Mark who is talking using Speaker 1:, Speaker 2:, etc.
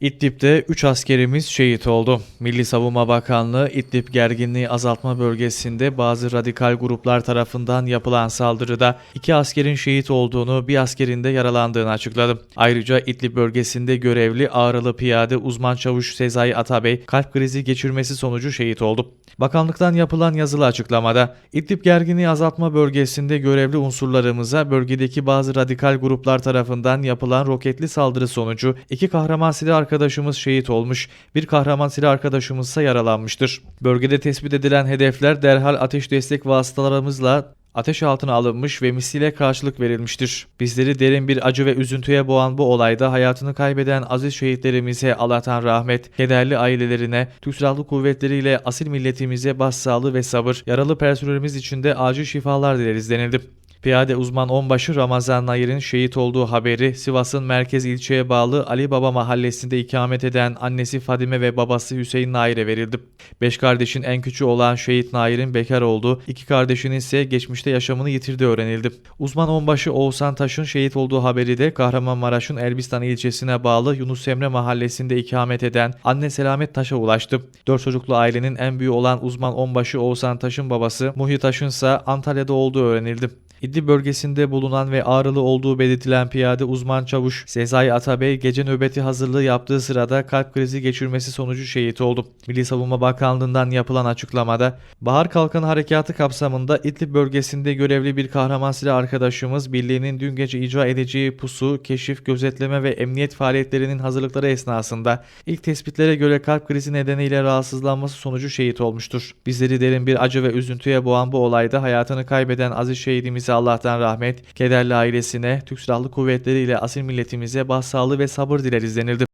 Speaker 1: İdlib'de 3 askerimiz şehit oldu. Milli Savunma Bakanlığı İdlib gerginliği azaltma bölgesinde bazı radikal gruplar tarafından yapılan saldırıda 2 askerin şehit olduğunu, bir askerin de yaralandığını açıkladı. Ayrıca İdlib bölgesinde görevli Ağrılı piyade uzman çavuş Sezai Atabey kalp krizi geçirmesi sonucu şehit oldu. Bakanlıktan yapılan yazılı açıklamada İdlib gerginliği azaltma bölgesinde görevli unsurlarımıza bölgedeki bazı radikal gruplar tarafından yapılan roketli saldırı sonucu iki kahraman silah arkadaşımız şehit olmuş, bir kahraman silah arkadaşımız ise yaralanmıştır. Bölgede tespit edilen hedefler derhal ateş destek vasıtalarımızla ateş altına alınmış ve misile karşılık verilmiştir. Bizleri derin bir acı ve üzüntüye boğan bu olayda hayatını kaybeden aziz şehitlerimize Allah'tan rahmet, kederli ailelerine, Türk Silahlı Kuvvetleri ile asil milletimize başsağlığı ve sabır, yaralı personelimiz için de acil şifalar dileriz denildi. Piyade uzman onbaşı Ramazan Nayır'ın şehit olduğu haberi Sivas'ın merkez ilçeye bağlı Ali Baba mahallesinde ikamet eden annesi Fadime ve babası Hüseyin Nayir'e verildi. Beş kardeşin en küçüğü olan şehit Nayir'in bekar olduğu, iki kardeşinin ise geçmişte yaşamını yitirdiği öğrenildi. Uzman onbaşı Oğuzhan Taş'ın şehit olduğu haberi de Kahramanmaraş'ın Elbistan ilçesine bağlı Yunus Emre mahallesinde ikamet eden anne Selamet Taş'a ulaştı. Dört çocuklu ailenin en büyüğü olan uzman onbaşı Oğuzhan Taş'ın babası Muhi Taş'ın ise Antalya'da olduğu öğrenildi. İdlib bölgesinde bulunan ve ağrılı olduğu belirtilen piyade uzman çavuş Sezai Atabey gece nöbeti hazırlığı yaptığı sırada kalp krizi geçirmesi sonucu şehit oldu. Milli Savunma Bakanlığı'ndan yapılan açıklamada Bahar Kalkan Harekatı kapsamında İdlib bölgesinde görevli bir kahraman silah arkadaşımız birliğinin dün gece icra edeceği pusu, keşif, gözetleme ve emniyet faaliyetlerinin hazırlıkları esnasında ilk tespitlere göre kalp krizi nedeniyle rahatsızlanması sonucu şehit olmuştur. Bizleri derin bir acı ve üzüntüye boğan bu olayda hayatını kaybeden aziz şehidimize Allah'tan rahmet, kederli ailesine, Türk Silahlı Kuvvetleri ile asil milletimize başsağlığı ve sabır dileriz denildi.